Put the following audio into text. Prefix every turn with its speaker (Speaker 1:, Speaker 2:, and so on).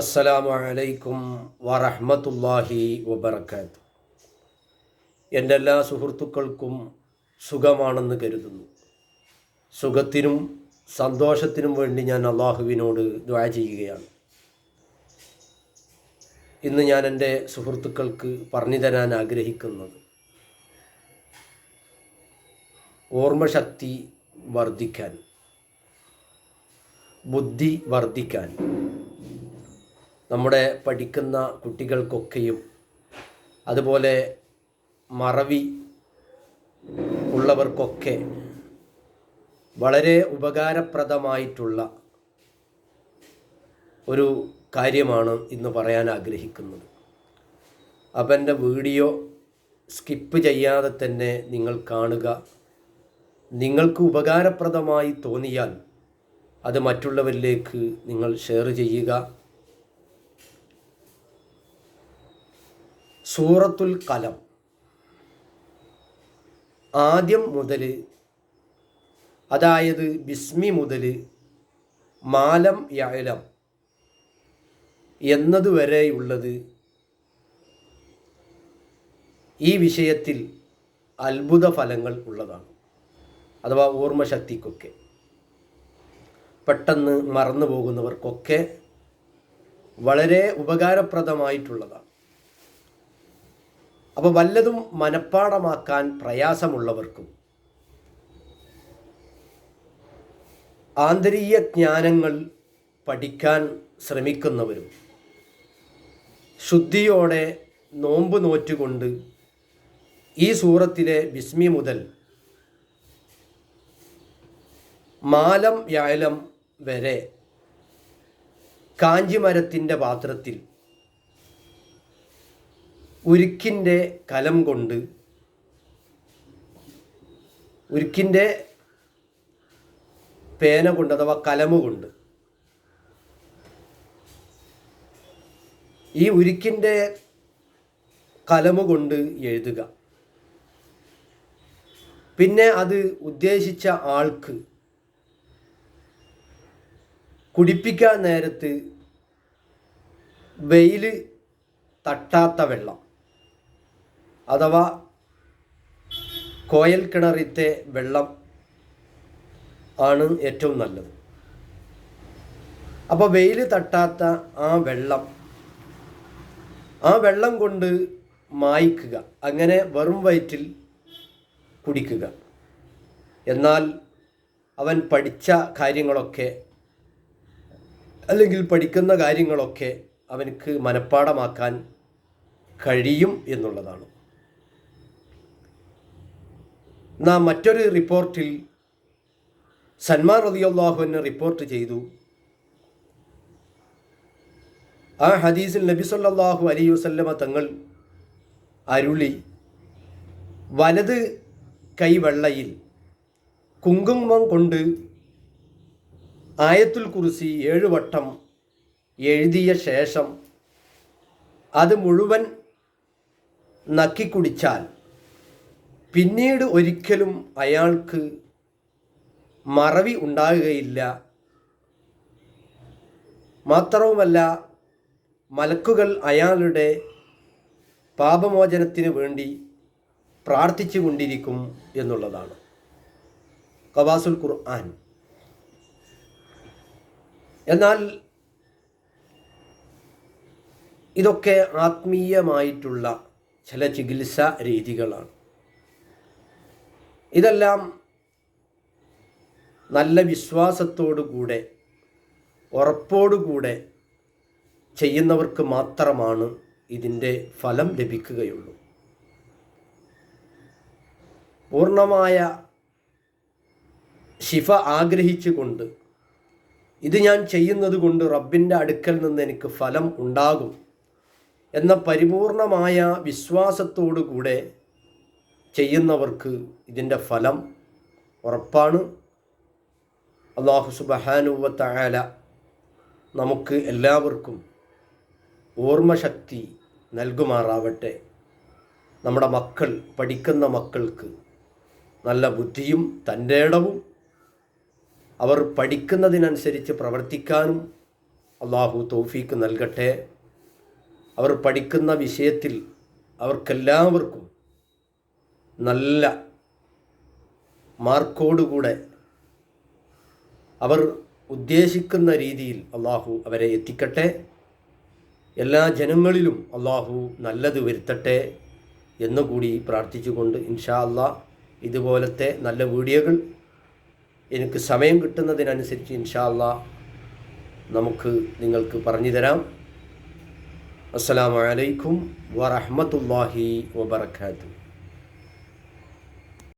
Speaker 1: അസ്സലാമു അലൈക്കും വറഹ്മത്തുള്ളാഹി വബർക്കാത്ത് എന്റെ എല്ലാ സുഹൃത്തുക്കൾക്കും സുഖമാണെന്ന് കരുതുന്നു. സുഖത്തിനും സന്തോഷത്തിനും വേണ്ടി ഞാൻ അള്ളാഹുവിനോട് ദ്വാ ചെയ്യുകയാണ്. ഇന്ന് ഞാൻ എന്റെ സുഹൃത്തുക്കൾക്ക് പറഞ്ഞു തരാൻ ആഗ്രഹിക്കുന്നത് ഓർമ്മശക്തി വർദ്ധിക്കാൻ ബുദ്ധി വർദ്ധിക്കാൻ നമ്മുടെ പഠിക്കുന്ന കുട്ടികൾക്കൊക്കെയും അതുപോലെ മറവി ഉള്ളവർക്കൊക്കെ വളരെ ഉപകാരപ്രദമായിട്ടുള്ള ഒരു കാര്യമാണ് ഇന്ന് പറയാൻ ആഗ്രഹിക്കുന്നത്. അപ്പം എന്റെ വീഡിയോ സ്കിപ്പ് ചെയ്യാതെ തന്നെ നിങ്ങൾ കാണുക. നിങ്ങൾക്ക് ഉപകാരപ്രദമായി തോന്നിയാൽ അത് മറ്റുള്ളവരിലേക്ക് നിങ്ങൾ ഷെയർ ചെയ്യുക. സൂറത്തുൽ കലം. ആദ്യം മുതൽ അതായത് ബിസ്മി മുതൽ മാലം യലം എന്നതുവരെയുള്ളത് ഈ വിഷയത്തിൽ അത്ഭുത ഫലങ്ങൾ ഉള്ളതാണ്. അഥവാ ഓർമ്മശക്തിക്കൊക്കെ പെട്ടെന്ന് മറന്നു പോകുന്നവർക്കൊക്കെ വളരെ ഉപകാരപ്രദമായിട്ടുള്ളതാണ്. അപ്പോൾ വല്ലതും മനഃപ്പാടമാക്കാൻ പ്രയാസമുള്ളവർക്കും ആന്തരീയ ജ്ഞാനങ്ങൾ പഠിക്കാൻ ശ്രമിക്കുന്നവരും ശുദ്ധിയോടെ നോമ്പ് നോറ്റുകൊണ്ട് ഈ സൂറത്തിലെ ബിസ്മി മുതൽ മാലം യാലം വരെ കാഞ്ചിമരത്തിന്റെ പാത്രത്തിൽ ഉരുക്കിന്റെ കലം കൊണ്ട് ഉരുക്കിന്റെ പേന കൊണ്ട് അഥവാ കലമുകൊണ്ട് ഈ ഉരുക്കിന്റെ കലമുകൊണ്ട് എഴുതുക. പിന്നെ അത് ഉദ്ദേശിച്ച ആൾക്ക് കുടിപ്പിക്കാൻ നേരത്ത് വെയിൽ തട്ടാത്ത വെള്ളം. അഥവാ കോയൽ കിണറിത്തെ വെള്ളം ആണ് ഏറ്റവും നല്ലത്. അപ്പോൾ വെയിൽ തട്ടാത്ത ആ വെള്ളം ആ വെള്ളം കൊണ്ട് മായ്ക്കുക അങ്ങനെ വെറും വയറ്റിൽ കുടിക്കുക. എന്നാൽ അവൻ പഠിച്ച കാര്യങ്ങളൊക്കെ അല്ലെങ്കിൽ പഠിക്കുന്ന കാര്യങ്ങളൊക്കെ അവനക്ക് മനഃപ്പാടമാക്കാൻ കഴിയും എന്നുള്ളതാണ്. നാം മറ്റൊരു റിപ്പോർട്ടിൽ സൽമാൻ റതിയുള്ളാഹുവിനെ റിപ്പോർട്ട് ചെയ്തു. ആ ഹദീസിൽ നബി സല്ലാഹു അലൈ വസല്ലമ തങ്ങൾ അരുളി വലത് കൈവെള്ളയിൽ കുങ്കുമം കൊണ്ട് ആയത്തുൽ കുറിസി ഏഴ് വട്ടം എഴുതിയ ശേഷം അത് മുഴുവൻ നക്കിക്കുടിച്ചാൽ പിന്നീട് ഒരിക്കലും അയാൾക്ക് മറവി ഉണ്ടാകുകയില്ല. മാത്രവുമല്ല മലക്കുകൾ അയാളുടെ പാപമോചനത്തിന് വേണ്ടി പ്രാർത്ഥിച്ചു കൊണ്ടിരിക്കും എന്നുള്ളതാണ്. കവാസുൽ ഖുർആൻ. എന്നാൽ ഇതൊക്കെ ആത്മീയമായിട്ടുള്ള ചില ചികിത്സാ രീതികളാണ്. ഇതെല്ലാം നല്ല വിശ്വാസത്തോടു കൂടെ ഉറപ്പോടുകൂടെ ചെയ്യുന്നവർക്ക് മാത്രമാണ് ഇതിന്റെ ഫലം ലഭിക്കുകയുള്ളൂ. പൂർണമായ ശിഫ ആഗ്രഹിച്ചുകൊണ്ട് ഇത് ഞാൻ ചെയ്യുന്നത് കൊണ്ട് റബ്ബിന്റെ അടുക്കൽ നിന്ന് എനിക്ക് ഫലം ഉണ്ടാകും എന്ന പരിപൂർണമായ വിശ്വാസത്തോടു കൂടെ ചെയ്യുന്നവർക്ക് ഇതിന്റെ ഫലം ഉറപ്പാണ്. അള്ളാഹു സുബഹാനുവത്തായാല നമുക്ക് എല്ലാവർക്കും ഓർമ്മശക്തി നൽകുമാറാവട്ടെ. നമ്മുടെ മക്കൾ പഠിക്കുന്ന മക്കൾക്ക് നല്ല ബുദ്ധിയും തന്റെ ഇടവും അവർ പഠിക്കുന്നതിനനുസരിച്ച് പ്രവർത്തിക്കാനും അള്ളാഹു തൗഫീക്ക് നൽകട്ടെ. അവർ പഠിക്കുന്ന വിഷയത്തിൽ അവർക്കെല്ലാവർക്കും നല്ല മാർക്കോടുകൂടെ അവർ ഉദ്ദേശിക്കുന്ന രീതിയിൽ അള്ളാഹു അവരെ എത്തിക്കട്ടെ. എല്ലാ ജനങ്ങളിലും അള്ളാഹു നല്ലത് വരുത്തട്ടെ എന്നുകൂടി പ്രാർത്ഥിച്ചുകൊണ്ട് ഇൻഷാ അള്ളാ ഇതുപോലത്തെ നല്ല വീഡിയോകൾ എനിക്ക് സമയം കിട്ടുന്നതിനനുസരിച്ച് ഇൻഷാ അള്ളാ നമുക്ക് നിങ്ങൾക്ക് പറഞ്ഞു തരാം. അസ്സാം വലൈക്കും വറഹ്മത്തുള്ളാഹി വബറകാതുഹു.